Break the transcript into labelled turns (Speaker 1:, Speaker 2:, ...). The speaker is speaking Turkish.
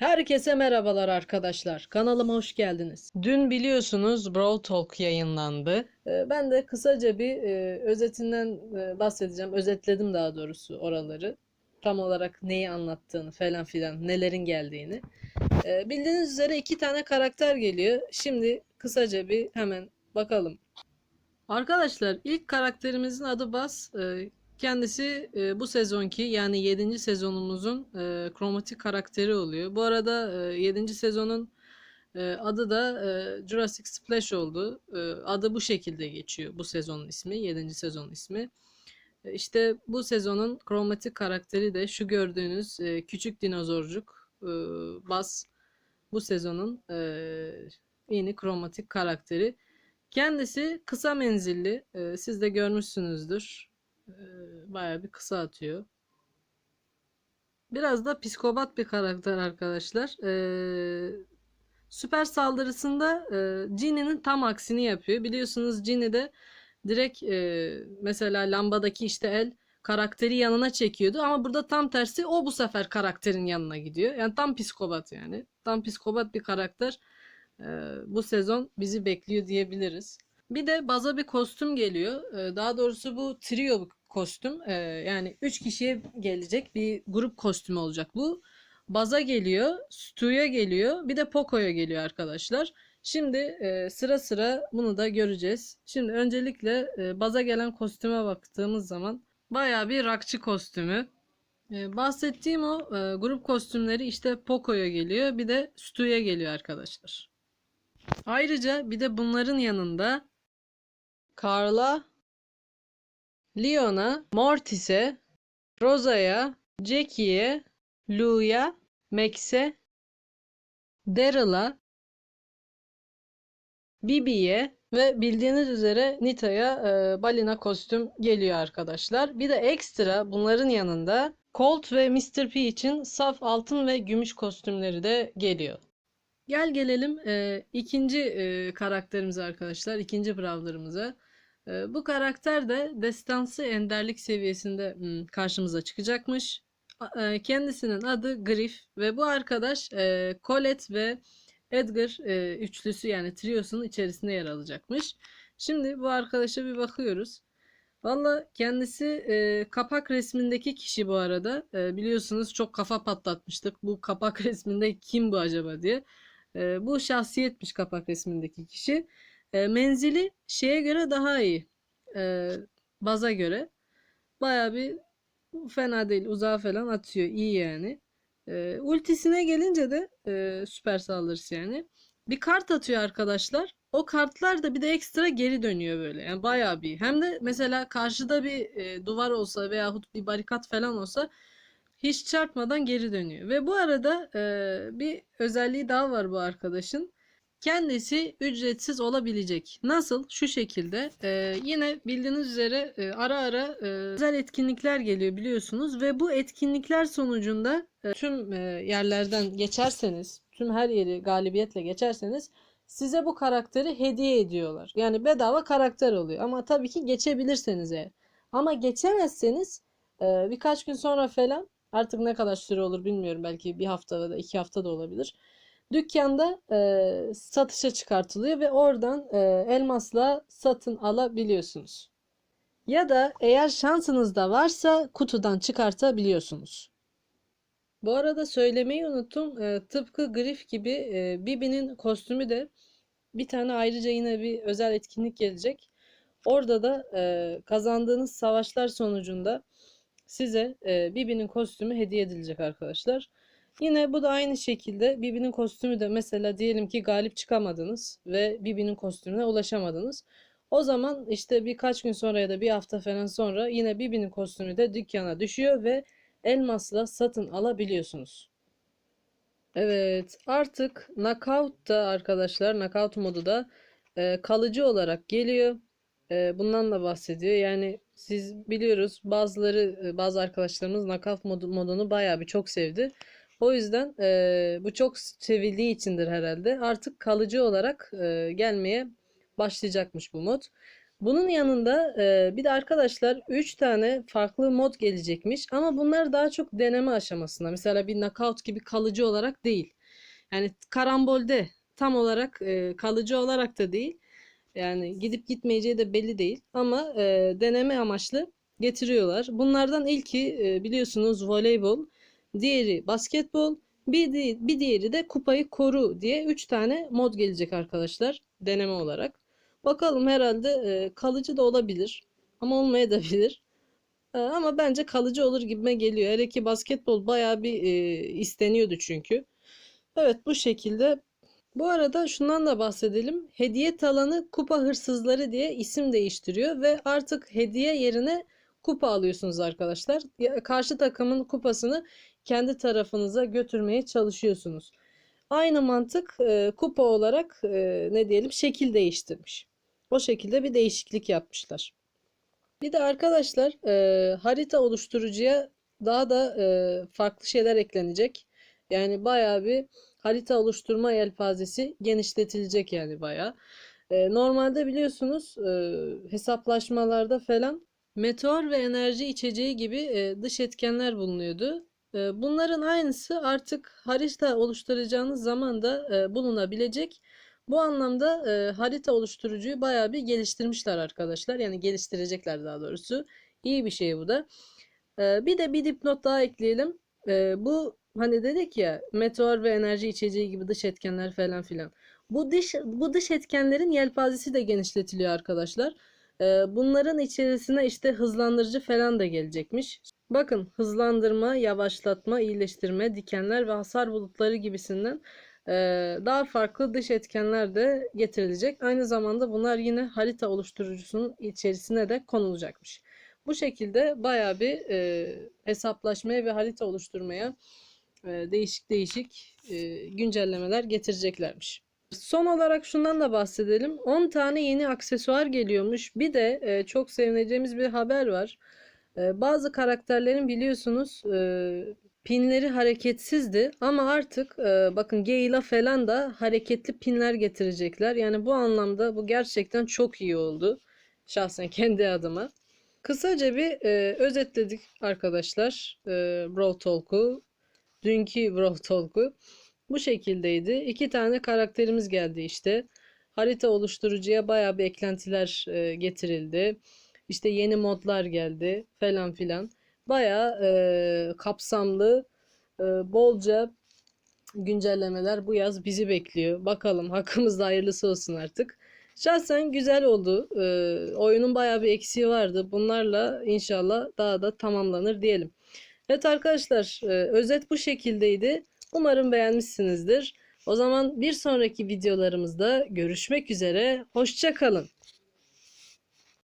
Speaker 1: Herkese merhabalar arkadaşlar. Kanalıma hoş geldiniz. Dün biliyorsunuz Brawl Talk yayınlandı. Ee, Ben de kısaca bir e, özetinden e, bahsedeceğim. Özetledim daha doğrusu oraları. Tam olarak neyi anlattığını falan filan, nelerin geldiğini. Ee, Bildiğiniz üzere iki tane karakter geliyor. Şimdi kısaca bir hemen bakalım. Arkadaşlar ilk karakterimizin adı Bas. Kendisi e, bu sezonki yani 7. sezonumuzun e, kromatik karakteri oluyor. Bu arada e, 7. sezonun e, adı da e, Jurassic Splash oldu. E, adı bu şekilde geçiyor. Bu sezonun ismi, 7. sezonun ismi. E, işte bu sezonun kromatik karakteri de şu gördüğünüz e, küçük dinozorcuk e, Bas. Bu sezonun e, yeni kromatik karakteri. Kendisi kısa menzilli. E, siz de görmüşsünüzdür. Bayağı bir kısa atıyor. Biraz da psikopat bir karakter arkadaşlar. E, süper saldırısında e, Ginny'nin tam aksini yapıyor. Biliyorsunuz Ginny de direkt e, mesela lambadaki işte el karakteri yanına çekiyordu ama burada tam tersi o bu sefer karakterin yanına gidiyor. Yani tam psikopat yani. Tam psikopat bir karakter e, bu sezon bizi bekliyor diyebiliriz. Bir de baza bir kostüm geliyor. Daha doğrusu bu trio kostüm. E, yani 3 kişiye gelecek bir grup kostümü olacak bu. Baza geliyor, Stu'ya geliyor, bir de Poco'ya geliyor arkadaşlar. Şimdi e, sıra sıra bunu da göreceğiz. Şimdi öncelikle e, baza gelen kostüme baktığımız zaman bayağı bir rakçı kostümü. E, bahsettiğim o e, grup kostümleri işte Poco'ya geliyor, bir de Stu'ya geliyor arkadaşlar. Ayrıca bir de bunların yanında Carla, Leon'a, Mortis'e, Rosa'ya, Jackie'ye, Lou'ya, Max'e, Daryl'a, Bibi'ye ve bildiğiniz üzere Nita'ya e, balina kostüm geliyor arkadaşlar. Bir de ekstra bunların yanında Colt ve Mr. P için saf altın ve gümüş kostümleri de geliyor. Gel gelelim e, ikinci e, karakterimize arkadaşlar. ikinci brawler'ımıza. E, bu karakter de destansı enderlik seviyesinde hmm, karşımıza çıkacakmış. E, kendisinin adı Griff ve bu arkadaş e, Colette ve Edgar e, üçlüsü yani triosunun içerisinde yer alacakmış. Şimdi bu arkadaşa bir bakıyoruz. Valla kendisi e, kapak resmindeki kişi bu arada. E, biliyorsunuz çok kafa patlatmıştık. Bu kapak resminde kim bu acaba diye. E, bu şahsiyetmiş kapak resmindeki kişi. E, menzili şeye göre daha iyi. E, baza göre. Baya bir fena değil. Uzağa falan atıyor. İyi yani. E, ultisine gelince de e, süper saldırısı yani. Bir kart atıyor arkadaşlar. O kartlar da bir de ekstra geri dönüyor böyle. Yani bayağı bir. Hem de mesela karşıda bir e, duvar olsa veyahut bir barikat falan olsa hiç çarpmadan geri dönüyor. Ve bu arada e, bir özelliği daha var bu arkadaşın. Kendisi ücretsiz olabilecek. Nasıl? Şu şekilde. e, yine bildiğiniz üzere e, ara ara e, özel etkinlikler geliyor biliyorsunuz ve bu etkinlikler sonucunda e, tüm e, yerlerden geçerseniz, tüm her yeri galibiyetle geçerseniz size bu karakteri hediye ediyorlar. Yani bedava karakter oluyor. Ama tabii ki geçebilirseniz eğer. Ama geçemezseniz e, birkaç gün sonra falan artık ne kadar süre olur bilmiyorum. Belki bir hafta da iki hafta da olabilir. Dükkanda e, satışa çıkartılıyor ve oradan e, elmasla satın alabiliyorsunuz. Ya da eğer şansınız da varsa kutudan çıkartabiliyorsunuz. Bu arada söylemeyi unuttum. E, tıpkı Griff gibi e, Bibi'nin kostümü de bir tane ayrıca yine bir özel etkinlik gelecek. Orada da e, kazandığınız savaşlar sonucunda size e, Bibi'nin kostümü hediye edilecek arkadaşlar. Yine bu da aynı şekilde Bibi'nin kostümü de mesela diyelim ki galip çıkamadınız ve Bibi'nin kostümüne ulaşamadınız. O zaman işte birkaç gün sonra ya da bir hafta falan sonra yine Bibi'nin kostümü de dükkana düşüyor ve elmasla satın alabiliyorsunuz. Evet artık Knockout da arkadaşlar Knockout modu da e, kalıcı olarak geliyor. E, bundan da bahsediyor. Yani siz biliyoruz bazıları e, bazı arkadaşlarımız Knockout modu, modunu bayağı bir çok sevdi. O yüzden e, bu çok sevildiği içindir herhalde. Artık kalıcı olarak e, gelmeye başlayacakmış bu mod. Bunun yanında e, bir de arkadaşlar 3 tane farklı mod gelecekmiş ama bunlar daha çok deneme aşamasında. Mesela bir knockout gibi kalıcı olarak değil. Yani karambolde tam olarak e, kalıcı olarak da değil. Yani gidip gitmeyeceği de belli değil ama e, deneme amaçlı getiriyorlar. Bunlardan ilki e, biliyorsunuz voleybol, diğeri basketbol, bir, di- bir diğeri de kupayı koru diye 3 tane mod gelecek arkadaşlar deneme olarak. Bakalım herhalde e, kalıcı da olabilir ama olmayabilir. E, ama bence kalıcı olur gibime geliyor. Hele ki basketbol bayağı bir e, isteniyordu çünkü. Evet bu şekilde. Bu arada şundan da bahsedelim. Hediye talanı kupa hırsızları diye isim değiştiriyor ve artık hediye yerine kupa alıyorsunuz arkadaşlar. Karşı takımın kupasını kendi tarafınıza götürmeye çalışıyorsunuz. Aynı mantık e, kupa olarak e, ne diyelim şekil değiştirmiş. O şekilde bir değişiklik yapmışlar. Bir de arkadaşlar e, harita oluşturucuya daha da e, farklı şeyler eklenecek. Yani bayağı bir harita oluşturma yelpazesi genişletilecek yani bayağı. E, normalde biliyorsunuz e, hesaplaşmalarda falan meteor ve enerji içeceği gibi e, dış etkenler bulunuyordu. Bunların aynısı artık harita oluşturacağınız zaman da bulunabilecek. Bu anlamda harita oluşturucuyu bayağı bir geliştirmişler arkadaşlar. Yani geliştirecekler daha doğrusu. İyi bir şey bu da. Bir de bir dipnot daha ekleyelim. Bu hani dedik ya meteor ve enerji içeceği gibi dış etkenler falan filan. Bu dış bu dış etkenlerin yelpazesi de genişletiliyor arkadaşlar. Bunların içerisine işte hızlandırıcı falan da gelecekmiş. Bakın hızlandırma, yavaşlatma, iyileştirme, dikenler ve hasar bulutları gibisinden daha farklı dış etkenler de getirilecek. Aynı zamanda bunlar yine harita oluşturucusunun içerisine de konulacakmış. Bu şekilde bayağı bir hesaplaşmaya ve harita oluşturmaya değişik değişik güncellemeler getireceklermiş. Son olarak şundan da bahsedelim. 10 tane yeni aksesuar geliyormuş. Bir de çok sevineceğimiz bir haber var. E, bazı karakterlerin biliyorsunuz e, Pinleri hareketsizdi ama artık e, bakın Gale'a falan da hareketli pinler getirecekler. Yani bu anlamda bu gerçekten çok iyi oldu. Şahsen kendi adıma. Kısaca bir e, özetledik arkadaşlar e, Brawl Talk'u. Dünkü Brawl Talk'u. Bu şekildeydi. İki tane karakterimiz geldi işte. Harita oluşturucuya bayağı bir eklentiler e, getirildi. İşte yeni modlar geldi falan filan bayağı e, kapsamlı, e, bolca güncellemeler bu yaz bizi bekliyor. Bakalım hakkımızda hayırlısı olsun artık. Şahsen güzel oldu. E, oyunun bayağı bir eksiği vardı. Bunlarla inşallah daha da tamamlanır diyelim. Evet arkadaşlar, e, özet bu şekildeydi. Umarım beğenmişsinizdir. O zaman bir sonraki videolarımızda görüşmek üzere. Hoşça kalın.